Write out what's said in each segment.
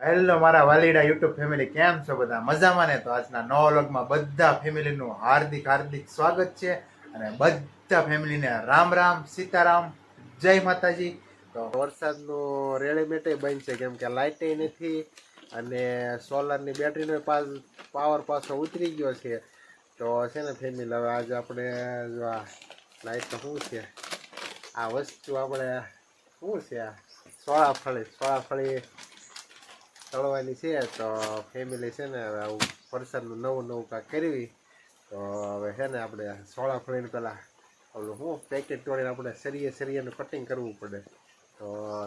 Hello, મારા વાલીડા YouTube family કેમ છો બધા? મજામાં ને? તો આજના નવા વ્લોગમાં બધા ફેમિલીનું હાર્દિક હાર્દિક સ્વાગત છે અને બધા ફેમિલીને રામ રામ, સીતારામ, જય માતાજી. તો વરસાદનું રેડીમેડ બંધ છે, કેમ કે લાઇટ નથી અને સોલારની બેટરીનો પાવર પાછો ઉતરી ગયો છે. તો છે ને ફેમિલી હવે આજે આપણે જો આ લાઇટ શું છે? આ વસ્તુ આપણે શું છે? આ સોળા ફળી સોળા ફળી તળવાની છે, તો ફેમિલી છે ને હવે આવું વરસાદનું નવું નવું કાંઈક કરવી તો હવે છે ને આપણે સોળા ફળીને પહેલાં ઓલું શું પેકેટ તોડીને આપણે સરિયે સરીએનું કટિંગ કરવું પડે. તો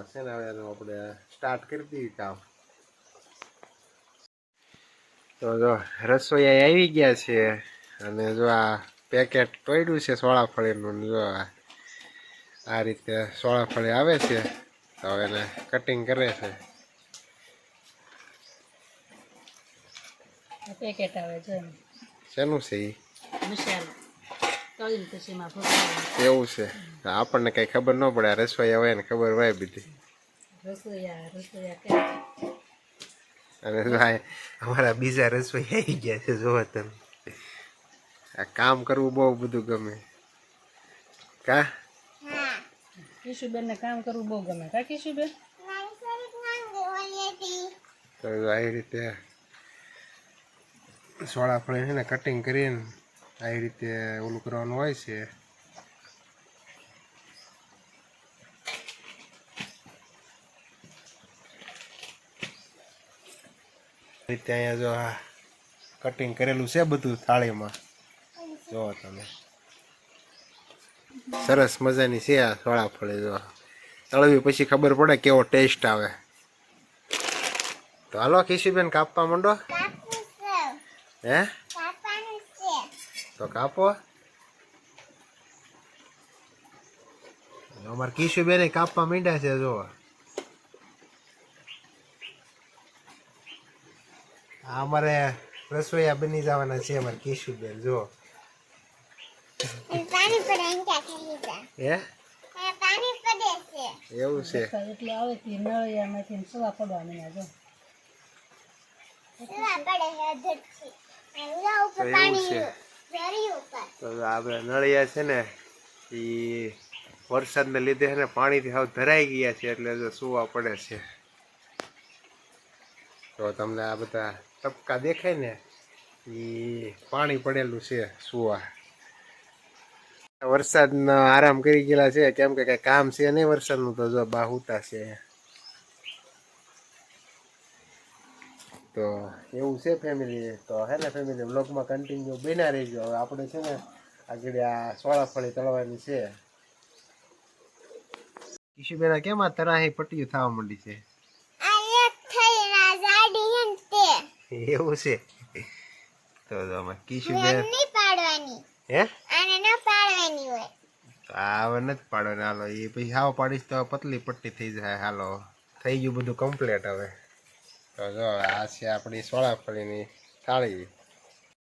છે ને હવે એનું આપણે સ્ટાર્ટ કરી દઈએ કામ. તો જો રસોઈ આવી ગયા છે, અને જો આ પેકેટ તોડ્યું છે સોળા ફળીનું જો આ રીતે સોળા ફળી આવે છે, તો એને કટિંગ કરે છે. પેકેટ આવે છે શેનું છે એ મસાલો તળીને પછી એમાં એવું છે. આપણને કઈ ખબર ન પડે. આ રસોઈ હોય ને ખબર હોય બધી. રસોઈયા રસોઈયા કે? અને અમારા બીજા રસોઈ આવી ગયા છે જોવો તમે. આ કામ કરવું બહુ બધું ગમે. કા? કિશુબેનને કામ કરવું બહુ ગમે. કા કિશુબેન? તો આવી રીતે સોળા ફળી છે ને કટિંગ કરીને આવી રીતે ઓલું કરવાનું હોય છે. રીતે અહીંયા જો આ કટિંગ કરેલું છે બધું થાળીમાં. જો તમે. સરસ મજાની છે આ સોળા ફળે જો. તળવી પછી ખબર પડે કેવો ટેસ્ટ આવે. તો હાલો ખીસીબેન કાપવા માંડો. હે? તો કાપો. અમારે કિશુબેન કાપવા માંડ્યા છે જો આ અમારે રસોઈયા બની જવાના છે અમારે કિશુબેન જો પાણી પડે એમ ક્યાં ખાલી જા હે? પાણી પડે છે એવું છે. એટલે આવે તે નળિયામાંથી સવા પડવા માંડ્યા જો સુવા પડે તો એવું છે. તો આપણે નળિયા છે ને એ વરસાદને લીધે છે ને પાણીથી હાવ ધરાઈ ગયા છે એટલે જો સુવા પડે છે. તો તમને આ બધા ટપકા દેખાય ને એ પાણી પડેલું છે સુવા. વરસાદનો આરામ કરી ગયેલા છે કેમ કે કઈ કામ છે નહીં વરસાદનું તો જો બાહુતા છે. તો એવું છે ફેમિલી તો હે ને ફેમિલી બ્લોગમાં કન્ટિન્યુ બન્યા રહેજો. હવે આપણે છે ને આગળ આ સોળા ફળી તળવાની છે. ઈશુબેના કેમ આ તરાહી પટ્ટીઓ થવા માંડી છે? એવું છે. તો અમે કિશુબેન પાડવાની. હે? આને ન પાડવાની હોય. તો નથી પાડવાની. હાલો એ પછી હાવ પાડીશ તો પતલી પટ્ટી થઈ જાય. હાલો થઈ ગયું બધું કમ્પ્લીટ હવે. જો, આ છે આપણી સોળાફળીની થાળી.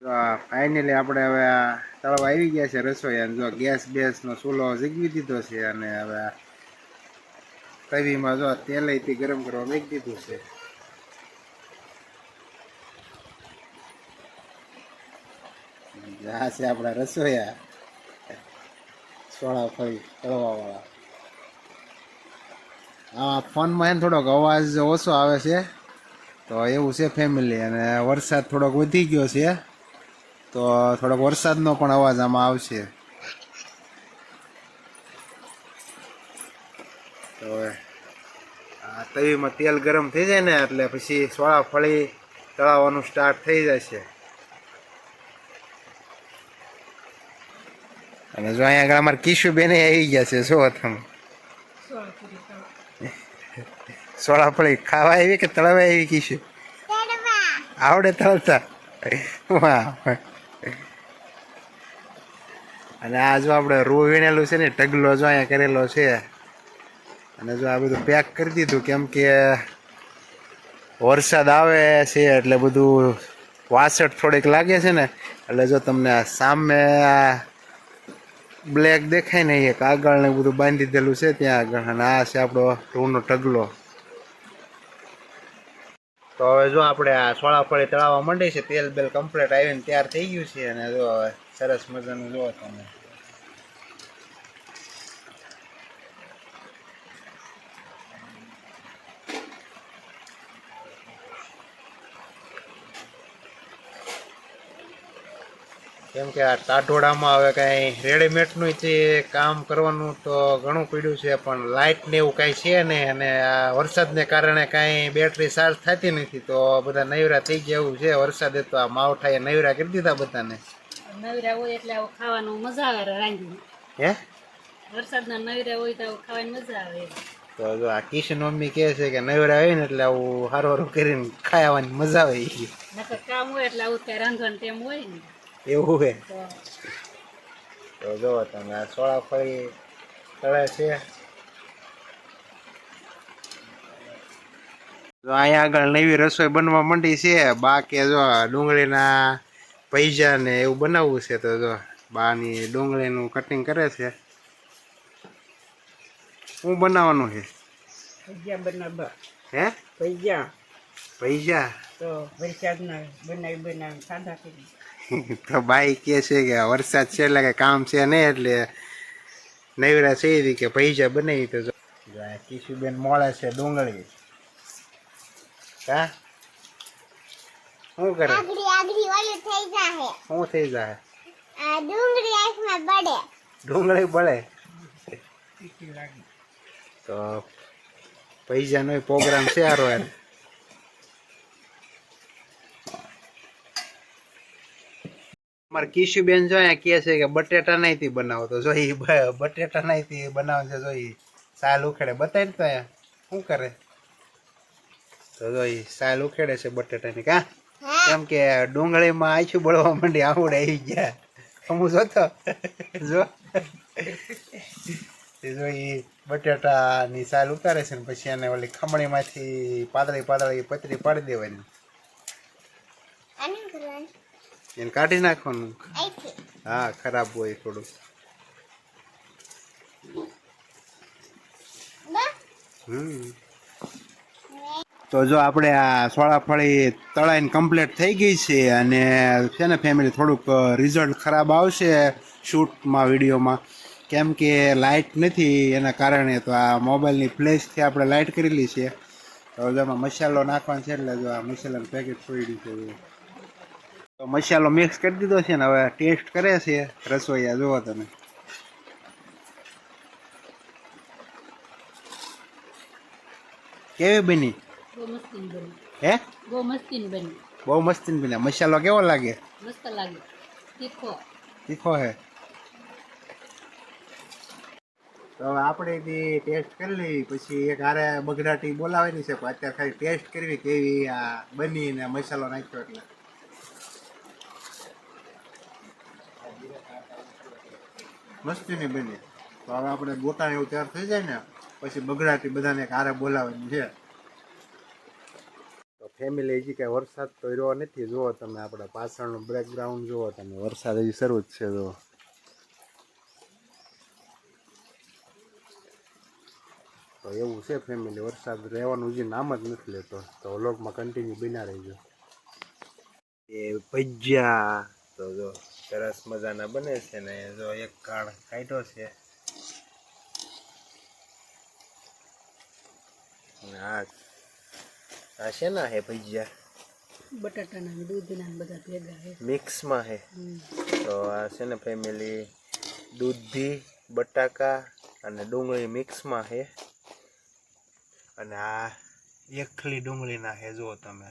તો આપણે હવે આ તળવા આવી ગયા છે રસોઈ, અને જો ગેસ બેસનો ચૂલો ઝીગવી દીધો છે, અને હવે તવીમાં જો તેલ ગરમ કરવા મૂકી દીધું છે. આ છે આપણા રસોયા સોળા ફળી તળવાવાળા. હા ફોનમાં એને થોડોક અવાજ ઓછો આવે છે. તો એવું છે ફેમિલી અને વરસાદ થોડોક વધી ગયો છે. તો થોડોક વરસાદનો પણ અવાજ આમાં આવશે. તો આ તવીમાં તેલ ગરમ થઈ જાય ને એટલે પછી સોળા ફળી તળાવવાનું સ્ટાર્ટ થઈ જશે. અને જો અહીંયા આગળ અમારે કિશુબેને આવી ગયા છે, શું તમે સોળ પૂરી તળ સોળા ફળી ખાવા આવી કે તળવા આવી કી છે? આવડે તળતા. વાહ અને આ જો આપણે રૂ વીણેલું છે ને ટગલો જો અહીંયા કરેલો છે. અને જો આ બધું પેક કરી દીધું, કેમ કે વરસાદ આવે છે એટલે બધું વાસટ થોડીક લાગે છે ને, એટલે જો તમને આ સામે બ્લેક દેખાય ને, એક આગળ ને બધું બાંધી દેલું છે, ત્યાં આગળ. અને આ છે આપણો રૂનો ઢગલો. તો હવે જો આપણે આ સોળાફળી તળાવવા માંડી છે, તેલ બેલ કમ્પ્લીટ આવીને તૈયાર થઈ ગયું છે અને જો હવે સરસ મજાનું જો તમે. કેમ કે આ ટાઢોળામાં હવે કાંઈ રેડીમેડનું તે કામ કરવાનું તો ઘણું પડ્યું છે પણ લાઇટ ને એવું કાંઈ છે નહીં અને આ વરસાદને કારણે કાંઈ બેટરી ચાર્જ થતી નથી. તો બધા નૈવરા થઈ ગયા એવું છે. વરસાદે તો આ માવઠાએ નૈવરા કરી દીધા બધાને. નવરા હોય એટલે આવું ખાવાનું મજા આવે રાંધીને. હે? વરસાદના નવરા હોય તો ખાવાની મજા આવે. તો જો આ કિશન મમ્મી કહે છે કે નવરા હોય ને એટલે આવું હારું હારું કરીને ખાવાની મજા આવે. કામ હોય એટલે આવું રાંધવાનું ટેમ હોય ને. એવું હે. તો જો તમે આ સોળા સોળાફળી તળે છે. તો અહીંયા આગળ નવી રસોઈ બનવા માંડી છે. બા કે જો ડુંગળીના પૈસા ને એવું બનાવવું છે તો જો બાની ડુંગળીનું કટિંગ કરે છે. શું બનાવવાનું છે? ભજીયા બનાવવા હે? ભજીયા પૈજા તો વરસાદના બનાવી બનાવી સાદા કરી. તો બાઈ કહે છે કે વરસાદ છે એટલે કે કામ છે નહીં એટલે નૈવરા છે એવી કે પૈસા બનાવી તો કિશુબેન મોળે છે ડુંગળી. કા શું કરે? શું થઈ જાય ડુંગળી બળે. તો પૈસાનો પ્રોગ્રામ છે આરો યાર અમારે કિશુબેન જો અહીંયા કહે છે કે બટેટા નહીંથી બનાવો. તો જો બ- બટેટા નહીંથી બનાવે છે જો ઈ સાલ ઉખેડે. બતાવી તો અહીંયા શું કરે? તો જો ઈ સાલ ઉખેડે છે બટેટાની. કા? કેમ કે ડુંગળીમાં આછું બળવા માંડી આવડે આવી ગયા. હું જોતો જો. એ જો બટેટા બટેટાની સાલ ઉતારે છે ને પછી એને ઓલી ખમણીમાંથી પાતળી પાતળી પતરી પાડી દેવાની. એને કાઢી નાખવાનું. હા ખરાબ હોય થોડું તો જો આપણે આ સોળાફળી તળાઈને કમ્પ્લીટ થઈ ગઈ છે અને છે ને ફેમિલી થોડુંક રિઝલ્ટ ખરાબ આવશે શૂટમાં વિડીયોમાં. કેમ કે લાઇટ નથી એના કારણે તો આ મોબાઈલની ફ્લેશથી આપણે લાઇટ કરેલી છે. તો જેમાં મસાલો નાખવાનો છે એટલે જો આ મસાલાનું પેકેટ છોડી છે. જો. તો મસાલો મિક્સ કરી દીધો છે ને હવે ટેસ્ટ કરે છે રસોઈયા જુઓ તમે. કેવી બની? હે? બહુ મસ્તીની બની. બહુ મસ્તી બની. મસાલો કેવો લાગે? મસ્ત લાગે. તીખો. તીખો હે. તો આપણે બી ટેસ્ટ કરી લેવી પછી એક હારે બગડાટી બોલાવેલી છે પણ અત્યારે ખાલી ટેસ્ટ કરવી કેવી આ બની ને મસાલો નાખ્યો એટલે. મસ્તીની બની. તો હવે આપણે ગોટા એવું તૈયાર થઈ જાય ને, પછી બગડાટી બધાને કારે બોલાવાની છે. તો ફેમિલી હજી કાંઈ વરસાદ તો રહ્યો નથી, જુઓ તમે આપણે પાછળનું બેકગ્રાઉન્ડ જુઓ તમે, વરસાદ હજી શરૂ જ છે, જુઓ. તો એવું છે ફેમિલી વરસાદ રહેવાનું હજી નામ જ નથી લેતો. તો વ્લોગમાં કન્ટિન્યુ બના રહીજો. એ ભજીયા, તો જો સરસ મજાના બને છે ને જો એક કાળ કાઢ્યો છે. આ છે શેના હે ભજીયા. બટાટાના દૂધના બધા ભેગા હે મિક્સમાં હે. તો આ છે ને ફેમિલી દૂધી બટાકા અને ડુંગળી મિક્સમાં હે. અને આ એકલી ડુંગળીના હે જુઓ તમે.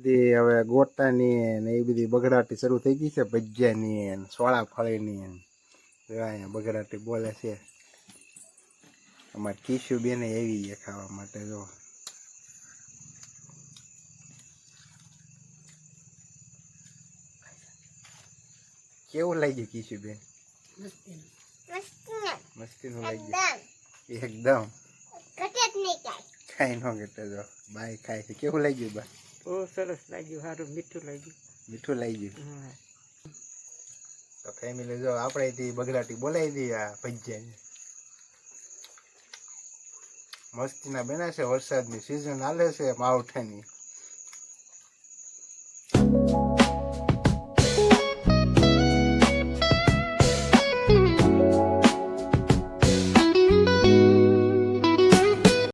બધી હવે ગોટાની ને એ બધી બગડાટી શરૂ થઈ ગઈ છે ભજીયાની ને સોળા ફળીની અહીંયા બગડાટી બોલે છે. અમારે કીશું બેને એવી છે ખાવા માટે જો. કેવું લાગ્યું કીશું બેન? મસ્તીનું. મસ્તી મસ્તીનું લાગ્યું? એકદમ. એકદમ. નહીં કાંઈ. ખાઈ ન ઘટે જો. બાય ખાય છે. કેવું લાગ્યું બા? બહુ સરસ લાગ્યું સારું મીઠું લાગ્યું. મીઠું લાગી ગયું તો ફેમિલી જો આપણે થી બગડાટી બોલાવી દઈએ આ ભજીયાને. મસ્તીના બેના છે વરસાદની સિઝન હાલે છે માવઠાની.